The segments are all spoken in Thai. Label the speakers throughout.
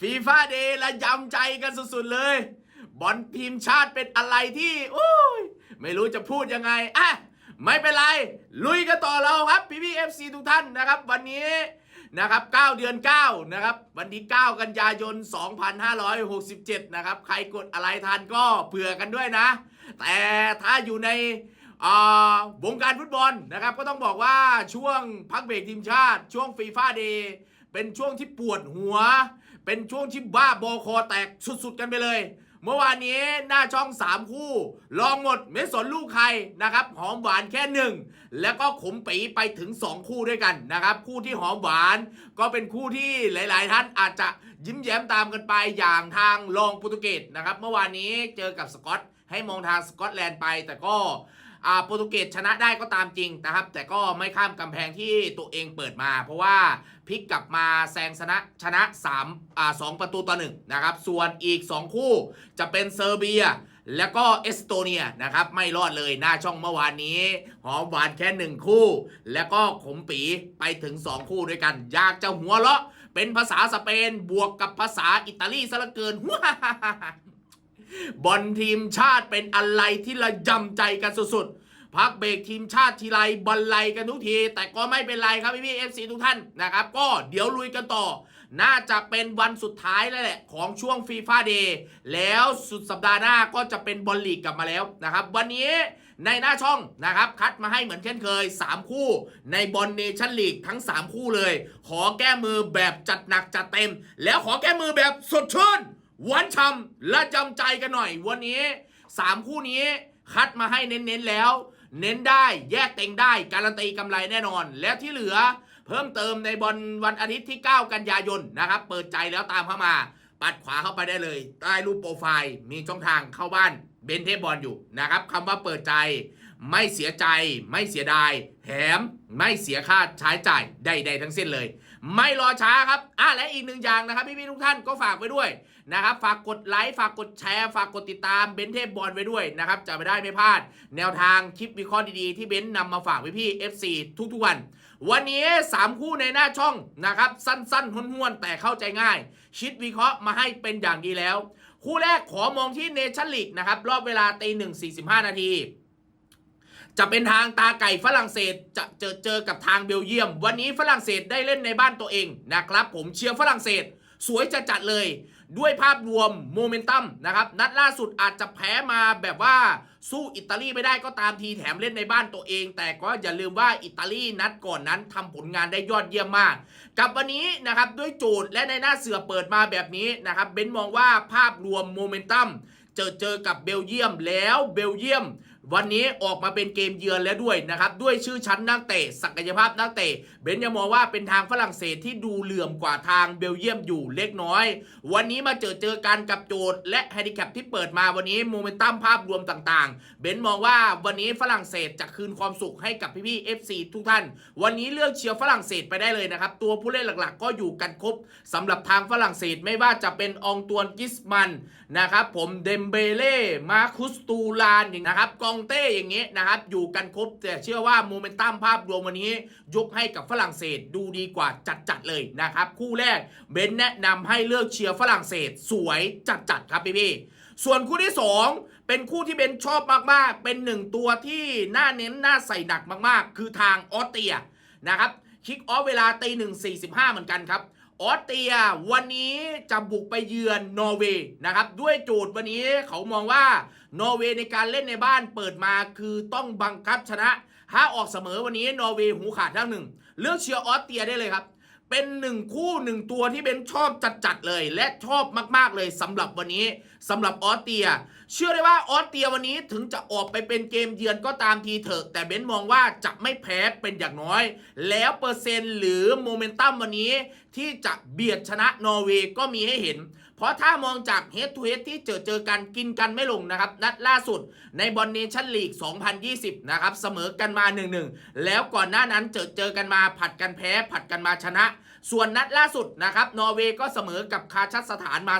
Speaker 1: ฟีฟ่าเดย์ละยำใจกันสุดๆเลย บอลทีมชาติเป็นอะไรที่โอ้ยไม่รู้จะพูดยังไงอะไม่เป็นไร ลุยกันต่อเราครับพี่พี่เอฟซีทุกท่านนะครับ วันนี้นะครับ 9 เดือน 9 นะครับ วันที่ 9 กันยายน 2567 นะครับ ใครกดอะไรทันก็เผื่อกันด้วยนะ แต่ถ้าอยู่ใน วงการฟุตบอลนะครับ ก็ต้องบอกว่าช่วงพักเบรกทีมชาติ ช่วงฟีฟ่าเดย์เป็นช่วงที่ปวดหัว เป็นช่วงที่บ้าบอคอแตกสุดๆกันไปเลย เมื่อวานนี้หน้าช่อง 3 คู่ ลองหมดไม่สนลูกใครนะครับ หอมหวานแค่หนึ่งแล้วก็ขมปีไปถึง 2 คู่ด้วยกันนะครับ คู่ที่หอมหวาน ก็เป็นคู่ที่หลาย ๆ ท่านอาจจะยิ้มแย้มตามกันไปอย่างทางลองโปรตุเกสนะครับ เมื่อวานนี้เจอกับสกอตให้มองทางสกอตแลนด์ไปแต่ก็ โปรตุเกสชนะได้ก็ตามจริงนะครับ แต่ก็ไม่ข้ามกำแพงที่ตัวเองเปิดมา เพราะว่าพลิกกลับมาแซงชนะชนะ3อ่า2ประตูต่อ1นะครับส่วนอีก 2 คู่จะเป็นเซอร์เบียแล้วก็เอสโตเนียนะครับไม่รอดเลยหน้าช่องเมื่อวานนี้ หอมหวานแค่ 1 คู่ แล้วก็ขมปีไปถึง 2 คู่ด้วยกัน อยากจะหัวเราะ เป็นภาษาสเปนบวกกับภาษาอิตาลีซะเหลือเกิน บอลทีมชาติเป็นอะไรที่ระยำใจกันสุดๆ พักเบรกทีมชาติทีไรบอลไลกันทุกที แต่ก็ไม่เป็นไรครับพี่พี่เอฟซีทุกท่านนะครับ ก็เดี๋ยวลุยกันต่อ น่าจะเป็นวันสุดท้ายแล้วแหละ ของช่วงฟีฟ่าเดย์แล้วสุดสัปดาห์หน้าก็จะเป็นบอลลีกกลับมาแล้วนะครับ วันนี้ในหน้าช่องนะครับ คัดมาให้เหมือนเช่นเคย 3 คู่ ในบอลเนชั่นลีกทั้ง 3 คู่เลย ขอแก้มือแบบจัดหนักจัดเต็ม แล้วขอแก้มือแบบสดชื่น หวานฉ่ำและจำใจกันหน่อย วันนี้ 3 คู่นี้คัดมาให้เน้นๆแล้ว เน้นได้แยกเต็งได้การันตีกำไรแน่นอน และที่เหลือเพิ่มเติมในบอลวันอาทิตย์ที่ 9 กันยายนนะครับ เปิดใจแล้วตามเข้ามา ปัดขวาเข้าไปได้เลย ใต้รูปโปรไฟล์มีช่องทางเข้าบ้านเบนเทบอลอยู่นะครับคำว่าเปิดใจ ไม่เสียใจ ไม่เสียดาย แถมไม่เสียค่าใช้จ่ายใดๆทั้งสิ้นเลย ไม่รอช้าครับอะและอีกหนึ่งอย่างนะครับพี่ๆทุกท่านก็ฝากไว้ด้วยนะครับฝากกดไลค์ฝากกดแชร์ฝากกดติดตามเบนเทพบอลไว้ด้วยนะครับจะไม่ได้ไม่พลาด แนวทางคลิปวิเคราะห์ดีๆที่เบนนำมาฝากพี่ๆ FC ทุกๆวัน วันนี้ 3 คู่ในหน้าช่องนะครับสั้นๆห้วนๆแต่เข้าใจง่าย ชิดวิเคราะห์มาให้เป็นอย่างดีแล้ว คู่แรกขอมองที่เนชั่นลีกนะครับรอบเวลาตีหนึ่งสี่สิบห้านาที จะเป็นทางตาไก่ฝรั่งเศสจะเจอเจอกับทางเบลเยียม วันนี้ฝรั่งเศสได้เล่นในบ้านตัวเองนะครับ ผมเชียร์ฝรั่งเศส สวยจะจัดเลย ด้วยภาพรวมโมเมนตัมนะครับ นัดล่าสุดอาจจะแพ้มาแบบว่าสู้อิตาลีไม่ได้ก็ตามทีแถมเล่นในบ้านตัวเอง แต่ก็อย่าลืมว่าอิตาลีนัดก่อนนั้นทำผลงานได้ยอดเยี่ยมมาก กับวันนี้นะครับด้วยโจทย์และในหน้าเสือเปิดมาแบบนี้นะครับเบนมองว่าภาพรวมโมเมนตัมเจอเจอกับเบลเยียมแล้วเบลเยียม วันนี้ออกมาเป็นเกมเยือนแล้วด้วยนะครับ ด้วยชื่อชั้นนักเตะศักยภาพนักเตะเบนยังมองว่าเป็นทางฝรั่งเศสที่ดูเหลื่อมกว่าทางเบลเยียมอยู่เล็กน้อย วันนี้มาเจอเจอกันกับโจทย์และแฮนดิแคปที่เปิดมาวันนี้โมเมนตัมภาพรวมต่างๆ เบนมองว่าวันนี้ฝรั่งเศสจะคืนความสุขให้กับพี่ๆ FC ทุกท่าน วันนี้เลือกเชียร์ฝรั่งเศสไปได้เลยนะครับ ตัวผู้เล่นหลักๆ ก็อยู่กันครบสำหรับทางฝรั่งเศสไม่ว่าจะเป็นองตวนกิสมันนะครับผมเดมเบเล่มาคุสตูลานอย่างนะครับกององเต้อย่างเงี้นะครับ อยู่กันครบแต่เชื่อว่าโมเมนตัมภาพรวมวันนี้ ยกให้กับฝรั่งเศสดูดีกว่าจัดๆเลยนะครับ คู่แรกเบนแนะนำให้เลือกเชียร์ฝรั่งเศสสวยจัดๆครับพี่ๆส่วนคู่ที่สองเป็นคู่ที่เบนชอบมากๆ เป็นหนึ่งตัวที่น่าเน้นน่าใส่หนักมากๆ คือทางออสเตรียนะครับคิกออฟเวลาตีหนึ่งสี่สิบห้าเหมือนกันครับ ออสเตรียวันนี้จะบุกไปเยือนนอร์เวย์นะครับ ด้วยโจทย์วันนี้เขามองว่านอร์เวย์ในการเล่นในบ้านเปิดมาคือต้องบังคับชนะ ถ้าออกเสมอวันนี้นอร์เวย์หูขาดทั้งหนึ่ง เลือกเชียร์ออสเตรียได้เลยครับ เป็นหนึ่งคู่หนึ่งตัวที่เบนชอบจัดๆเลย และชอบมากๆเลยสำหรับวันนี้สำหรับออสเตีย เชื่อได้ว่าออสเตียวันนี้ถึงจะออกไปเป็นเกมเยือนก็ตามทีเถอะ แต่เบนมองว่าจะไม่แพ้เป็นอย่างน้อย แล้วเปอร์เซ็นต์หรือโมเมนตัมวันนี้ที่จะเบียดชนะนอร์เวย์ก็มีให้เห็น เพราะถ้ามองจากเฮดทูเฮดที่เจอเจอกันกินกันไม่ลงนะครับ นัดล่าสุดในบอลเนชั่นลีก 2020 นะครับ เสมอกันมา 1-1 แล้วก่อนหน้านั้นเจอเจอกันมาผัดกันแพ้ ผัดกันมาชนะ ส่วนนัดล่าสุดนะครับ นอร์เวย์ก็เสมอกับคาชัดสถานมา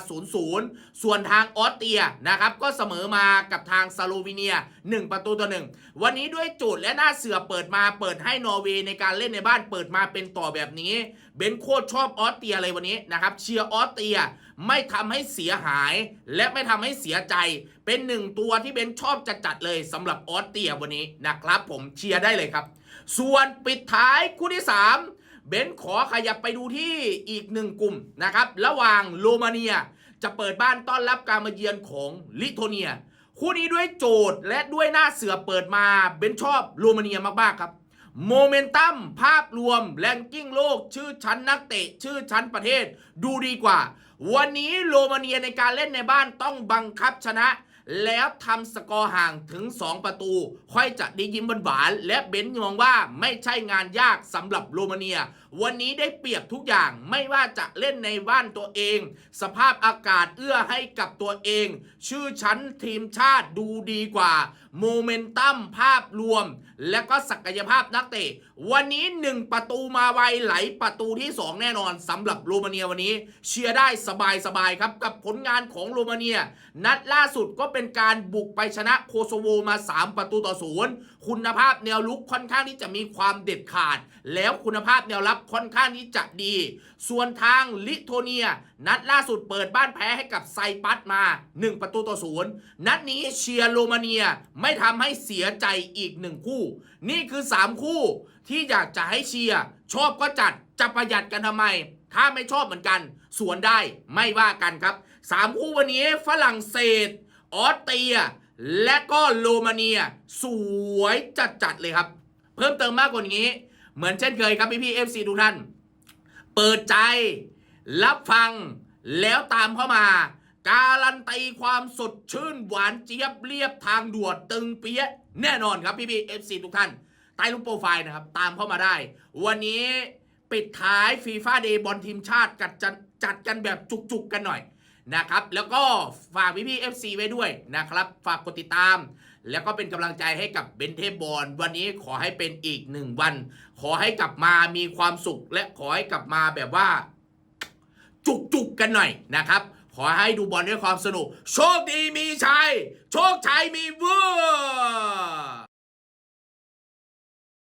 Speaker 1: 0-0 ส่วนทางออสเตรียนะครับ ก็เสมอมากับทางสโลวีเนีย 1 ประตูต่อหนึ่งวันนี้ด้วยโจทย์และหน้าเสือเปิดมาเปิดให้นอร์เวย์ในการเล่นในบ้านเปิดมาเป็นต่อแบบนี้ เบนโคตรชอบออสเตรียเลยวันนี้นะครับเชียร์ออสเตรียไม่ทำให้เสียหายและไม่ทำให้เสียใจ เป็นหนึ่งตัวที่เบนชอบจัดเลยสำหรับออสเตียวันนี้นะครับ ผมเชียร์ได้เลยครับ ส่วนปิดท้ายคู่ที่ 3 เบนขอขยับไปดูที่อีกหนึ่งกลุ่มนะครับ ระหว่างโรมาเนียจะเปิดบ้านต้อนรับการมาเยือนของลิโทเนีย คู่นี้ด้วยโจทย์และด้วยหน้าเสือเปิดมาเบนชอบโรมาเนียมากๆครับโมเมนตัมภาพรวมแรงกิ้งโลก ชื่อชั้นนักเตะ ชื่อชั้นประเทศ ดูดีกว่า วันนี้โรมาเนียในการเล่นในบ้านต้องบังคับชนะ แล้วทำสกอร์ห่างถึง 2 ประตู ค่อยจะได้ยิ้มหวานๆและเบนซ์มองว่าไม่ใช่งานยากสำหรับโรมาเนีย วันนี้ได้เปรียบทุกอย่างไม่ว่าจะเล่นในบ้านตัวเอง สภาพอากาศเอื้อให้กับตัวเอง ชื่อชั้นทีมชาติดูดีกว่าโมเมนตัมภาพรวม และก็ศักยภาพนักเตะ วันนี้ 1 ประตูมาไวไหลประตูที่ 2 แน่นอนสำหรับโรมาเนียวันนี้ เชียร์ได้สบายๆครับกับผลงานของโรมาเนีย นัดล่าสุดก็เป็นการบุกไปชนะโคโซโวมา 3 ประตูต่อศูนย์คุณภาพแนวลุกค่อนข้างที่จะมีความเด็ดขาด แล้วคุณภาพแนวรับค่อนข้างที่จะดี ส่วนทางลิโทเนีย นัดล่าสุดเปิดบ้านแพ้ให้กับไซปัสมา 1 ประตูต่อศูนย์นัดนี้เชียร์โรมาเนียไม่ทำให้เสียใจอีกหนึ่งคู่ นี่คือ 3 คู่ที่อยากจะให้เชียร์ชอบก็จัดจะประหยัดกันทำไม ถ้าไม่ชอบเหมือนกัน สวนได้ไม่ว่ากันครับ 3 คู่วันนี้ฝรั่งเศส ออสเตรีย และก็โรมาเนีย สวยจัดๆเลยครับ เพิ่มเติมมากกว่านี้ เหมือนเช่นเคยครับพี่พี่เอฟซีทุกท่าน เปิดใจ รับฟังแล้วตามเข้ามา การันตีความสดชื่นหวานเจี๊ยบเรียบทางด่วนตึงเปี้ยะแน่นอนครับพี่พี่เอฟซีทุกท่านใต้รูปโปรไฟล์นะครับตามเข้ามาได้ วันนี้ปิดท้ายฟีฟ่าเดย์บอลทีมชาติกัดจัดจัดกันแบบจุกๆกันหน่อย นะครับ แล้วก็ฝากพี่พี่เอฟซีไว้ด้วยนะครับ ฝากกดติดตาม แล้วก็เป็นกำลังใจให้กับเบนเทบอลวันนี้ขอให้เป็นอีกหนึ่งวัน ขอให้กลับมามีความสุข และขอให้กลับมาแบบว่า จุกๆกันหน่อยนะครับ ขอให้ดูบอลด้วยความสนุก โชคดีมีชัย โชคชัยมีเวอร์